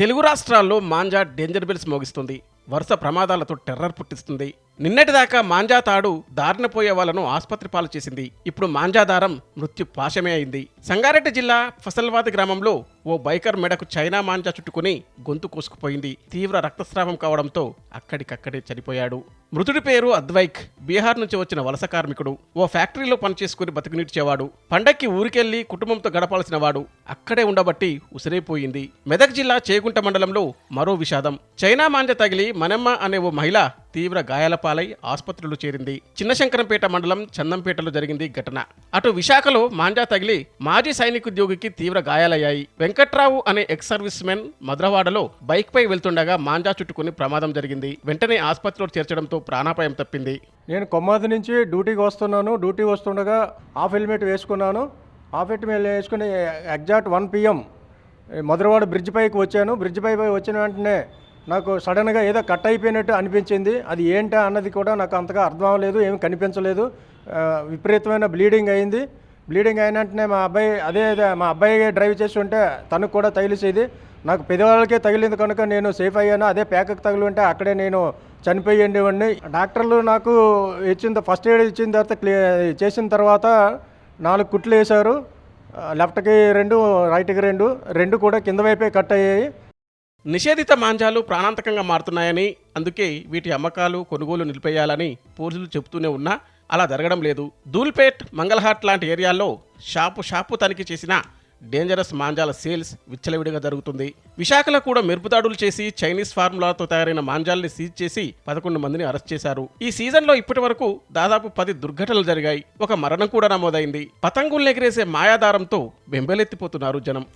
తెలుగు రాష్ట్రాల్లో manja danger bells మోగిస్తుంది. వరుస ప్రమాదాలతో terror పుట్టిస్తుంది. నిన్నటిదాకా మాంజా తాడు దారిన పోయే వాళ్ళను ఆసుపత్రి పాలు చేసింది. ఇప్పుడు మాంజా దారం మృత్యు పాశమే అయింది. సంగారెడ్డి జిల్లా ఫసల్వాది గ్రామంలో ఓ బైకర్ మెడకు చైనా మాంజా చుట్టుకుని గొంతు కోసుకుపోయింది. తీవ్ర రక్తస్రావం కావడంతో అక్కడికక్కడే చనిపోయాడు. మృతుడి పేరు అద్వైక్. బీహార్ నుంచి వచ్చిన వలస కార్మికుడు. ఓ ఫ్యాక్టరీలో పనిచేసుకుని బతికినీడ్చేవాడు. పండక్కి ఊరికెళ్ళి కుటుంబంతో గడపాల్సిన వాడు. అక్కడే ఉండబట్టి ఉసిరైపోయింది. మెదక్ జిల్లా చేగుంట మండలంలో మరో విషాదం. చైనా మాంజ తగిలి మనమ్మ అనే ఓ మహిళ తీవ్ర గాయాల పాలై ఆసుపత్రిలో చేరింది. చిన్నశంకరంపేట మండలం చందంపేటలో జరిగింది ఘటన. అటు విశాఖలో మాంజా తగిలి మాజీ సైనికోద్యోగికి తీవ్ర గాయాలయ్యాయి. వెంకట్రావు అనే ఎక్స్ సర్వీస్ మెన్ మద్రవాడలో బైక్పై వెళ్తుండగా మాంజా చుట్టుకుని ప్రమాదం జరిగింది. వెంటనే ఆసుపత్రిలో చేర్చడంతో ప్రాణాపాయం తప్పింది. నేను కొమ్మాది నుంచి డ్యూటీకి వస్తున్నాను. డ్యూటీ వస్తుండగా హాఫ్ హెల్మెట్ వేసుకున్నాను. హాఫ్ మేము వేసుకుని exact one PM Madhurawada bridge పైకి వచ్చాను. బ్రిడ్జ్ పై వచ్చిన వెంటనే నాకు సడన్గా ఏదో కట్ అయిపోయినట్టు అనిపించింది. అది ఏంటా అన్నది కూడా నాకు అంతగా అర్థం అవ్వలేదు ఏమి కనిపించలేదు. విపరీతమైన బ్లీడింగ్ అయింది. బ్లీడింగ్ అయిన వెంటనే మా అబ్బాయి అదే అదే మా అబ్బాయి డ్రైవ్ చేసి ఉంటే తనకు కూడా తగిలిసేది. నాకు పెద్దవాళ్ళకే తగిలింది కనుక నేను సేఫ్ అయ్యాను. అదే ప్యాకకు తగిలి ఉంటే అక్కడే నేను చనిపోయి ఉండేవాడిని డాక్టర్లు నాకు ఇచ్చిన ఫస్ట్ ఎయిడ్ ఇచ్చిన తర్వాత క్లియర్ చేసిన తర్వాత నాలుగు కుట్లు వేశారు. లెఫ్ట్కి రెండు రైట్కి రెండు రెండు కూడా కింద వైపే కట్ అయ్యాయి. నిషేధిత మాంజాలు ప్రాణాంతకంగా మారుతున్నాయని అందుకే వీటి అమ్మకాలు కొనుగోలు నిలిపేయాలని పోలీసులు చెబుతూనే ఉన్నా అలా జరగడం లేదు. దూల్పేట్ మంగళహాట్ లాంటి ఏరియాల్లో షాపు షాపు తనిఖీ చేసిన డేంజరస్ మాంజాల సేల్స్ విచ్చలవిడిగా జరుగుతుంది. విశాఖలో కూడా మెరుపుదాడులు చేసి చైనీస్ ఫార్ములాతో తయారైన మాంజాల్ని సీజ్ చేసి పదకొండు మందిని అరెస్ట్ చేశారు. ఈ సీజన్లో ఇప్పటి వరకు దాదాపు పది దుర్ఘటనలు జరిగాయి. ఒక మరణం కూడా నమోదైంది. పతంగుల్ని ఎగిరేసే మాయాదారంతో బెంబేలెత్తిపోతున్నారు జనం.